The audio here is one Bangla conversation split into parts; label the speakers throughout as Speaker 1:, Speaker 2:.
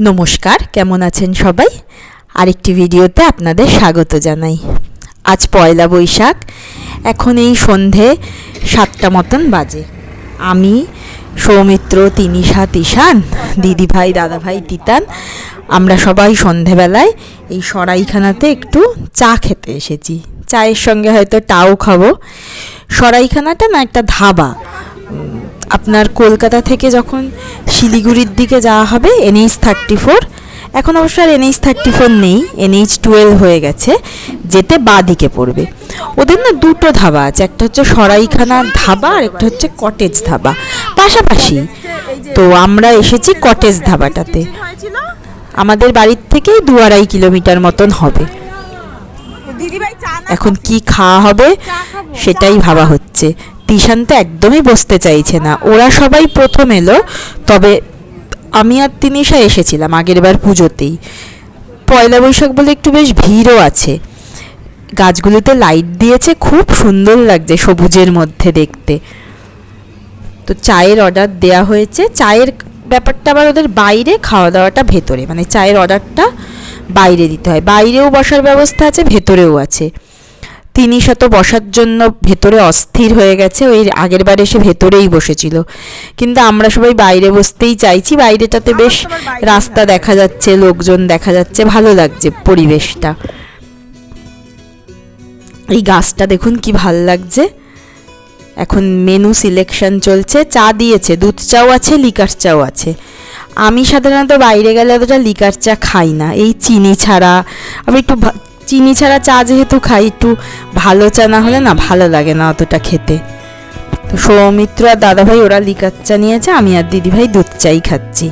Speaker 1: নমস্কার, কেমন আছেন সবাই? আরেকটি ভিডিওতে আপনাদের স্বাগত জানাই। আজ পয়লা বৈশাখ, এখন এই সন্ধে সাতটা মতন বাজে। আমি সৌমিত্র, তিনিশা, তিশান, দিদিভাই, দাদাভাই, তিতান, আমরা সবাই সন্ধেবেলায় এই সরাইখানাতে একটু চা খেতে এসেছি। চায়ের সঙ্গে হয়তো টাও খাব। সরাইখানাটা না একটা ধাবা। আপনার কলকাতা থেকে যখন শিলিগুড়ির দিকে যাওয়া হবে এনএইচ থার্টি ফোর এখন অবশ্য আর এনএইচ থার্টি ফোর নেই এনএইচ টুয়েলভ হয়ে গেছে যেতে বা দিকে পড়বে। ওদের না দুটো ধাবা আছে একটা হচ্ছে সরাইখানা ধাবা আর একটা হচ্ছে কটেজ ধাবা। পাশাপাশি তো আমরা এসেছি কটেজ ধাবাটাতে। আমাদের বাড়ির থেকে দু আড়াই কিলোমিটার মতন হবে। এখন কি খাওয়া হবে সেটাই ভাবা হচ্ছে। তিশান তো একদমই বসতে চাইছে না। ওরা সবাই প্রথম এলো, তবে আমি আর তিনিশা এসেছিলাম আগের বার পুজোতেই। পয়লা বৈশাখ বলে একটু বেশ ভিড়ও আছে। গাছগুলোতে লাইট দিয়েছে, খুব সুন্দর লাগছে সবুজের মধ্যে দেখতে। তো চায়ের অর্ডার দেয়া হয়েছে। চায়ের ব্যাপারটা আবার ওদের বাইরে খাওয়া দাওয়াটা ভেতরে। মানে চায়ের অর্ডারটা বাইরে দিতে হয়। বাইরেও বসার ব্যবস্থা আছে, ভেতরেও আছে। তিনি শত বসার জন্য ভেতরে অস্থির হয়ে গেছে ওই আগের বার এসে ভেতরেই বসেছিল। কিন্তু আমরা সবাই বাইরে বসতেই চাইছি বাইরেটাতে বেশ রাস্তা দেখা যাচ্ছে লোকজন দেখা যাচ্ছে ভালো লাগছে পরিবেশটা। এই গাছটা দেখুন কি ভালো লাগছে। এখন মেনু সিলেকশন চলছে চা দিয়েছে দুধ চাও আছে লিকার চাও আছে। আমি সাধারণত বাইরে গেলে অতটা লিকার চা খাই না এই চিনি ছাড়া। আমি একটু চিনি ছাড়া চা যেহেতু খাই, একটু ভালো চা না হলে না ভালো লাগে না অতটা খেতে। তো সৌমিত্র আর দাদাভাই ওরা লিকার চা নিয়েছে, আমি আর দিদিভাই দুধ চাই খাচ্ছি।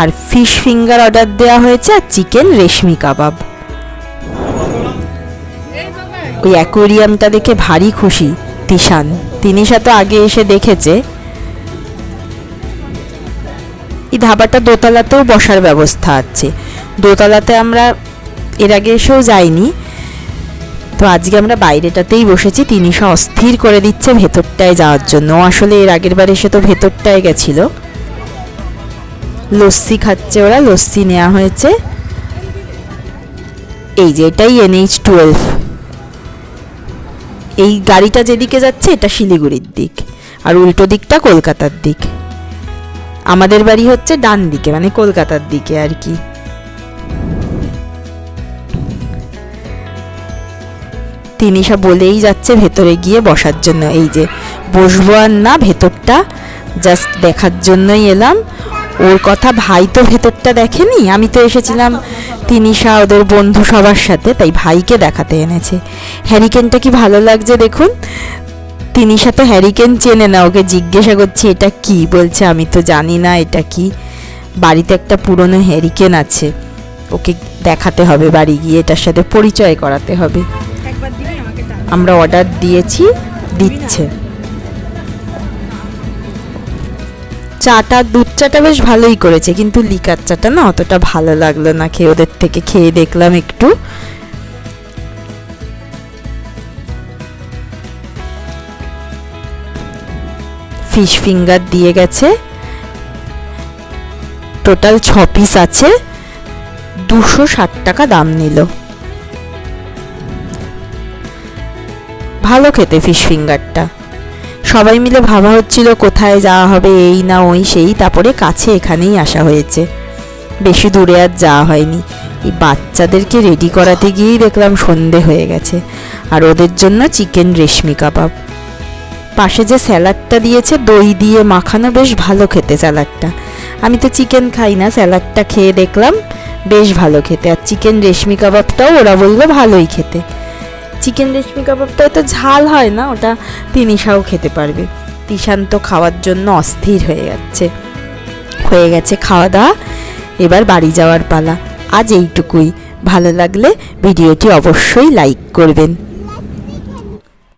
Speaker 1: আর ফিশ ফিঙ্গার অর্ডার দেওয়া হয়েছে আর চিকেন রেশমি কাবাব। ওই অ্যাকোরিয়ামটা দেখে ভারী খুশি তিশান। তিনিশা তো আগে এসে দেখেছে। এই ধাবাটা দোতলাতেও বসার ব্যবস্থা আছে। দোতলাতে আমরা এর আগে এসেও যাইনি তো আজকে আমরা বাইরেটাতেই বসেছি, তিনিশা অস্থির করে দিচ্ছে ভেতরটায় যাওয়ার জন্য। আসলে এর আগের বার এসে তো ভেতরটায় গেছিল। লস্যি খাচ্ছে ওরা, লস্যি নেওয়া হয়েছে। এই যে এটাই এনএইচ টুয়েলভ। এই গাড়িটা যেদিকে যাচ্ছে, এটা শিলিগুড়ির দিক। আর উল্টো দিকটা কলকাতার দিক। আমাদের বাড়ি হচ্ছে ডান দিকে মানে কলকাতার দিকে আর কি। তিনিশা বলেই যাচ্ছে ভেতরে গিয়ে বসার জন্য। এই যে বসবো আর না ভেতরটা জাস্ট দেখার জন্যই এলাম। ওর কথা ভাই তো ভেতরটা দেখেনি, আমি তো এসেছিলাম তিনি তিনিশা, ওদের বন্ধু সবার সাথে, তাই ভাইকে দেখাতে এনেছে। হ্যারিকেনটা কি ভালো লাগছে দেখুন? তিনিশা তো হ্যারিকেন চেনে না, ওকে জিজ্ঞাসা করছি, এটা কি? বলছে, আমি তো জানি না এটা কি। বাড়িতে একটা পুরনো হ্যারিকেন আছে। ওকে দেখাতে হবে, বাড়ি গিয়ে এটার সাথে পরিচয় করাতে হবে। আমরা অর্ডার দিয়েছি, দিচ্ছে। চাটা, দুধ চাটা বেশ ভালোই করেছে, কিন্তু লিকার চাটা না অতটা ভালো লাগল না খেয়ে, ওদের থেকে খেয়ে দেখলাম একটু। ফিশ ফিঙ্গার দিয়ে গেছে। টোটাল ছ পিস আছে, দুশো ষাট টাকা দাম নিল। ভালো খেতে ফিশ ফিঙ্গারটা সবাই মিলে ভাবা হচ্ছিল কোথায় যাওয়া হবে, এই না ওই সেই, তারপরে কাছে এখানেই আসা হয়েছে। বেশি দূরে আর যাওয়া হয়নি। এই বাচ্চাদেরকে রেডি করাতে গিয়েই দেখলাম সন্ধে হয়ে গেছে। আর ওদের জন্য চিকেন রেশমি কাবাব। পাশে যে স্যালাডটা দিয়েছে, দই দিয়ে মাখানো বেশ ভালো খেতে স্যালাডটা। আমি তো চিকেন খাই না, স্যালাডটা খেয়ে দেখলাম বেশ ভালো খেতে। আর চিকেন রেশমি কাবাবটাও ওরা বলল ভালোই খেতে। চিকেন রেশমি কাবাবটা তো ঝাল হয় না, ওটা তিনিশাও খেতে পারবে। তিশান তো খাওয়ার জন্য অস্থির হয়ে যাচ্ছে। হয়ে গেছে খাওয়া দাওয়া, এবার বাড়ি যাওয়ার পালা। আজ এইটুকুই। ভালো লাগলে ভিডিওটি অবশ্যই লাইক করবেন।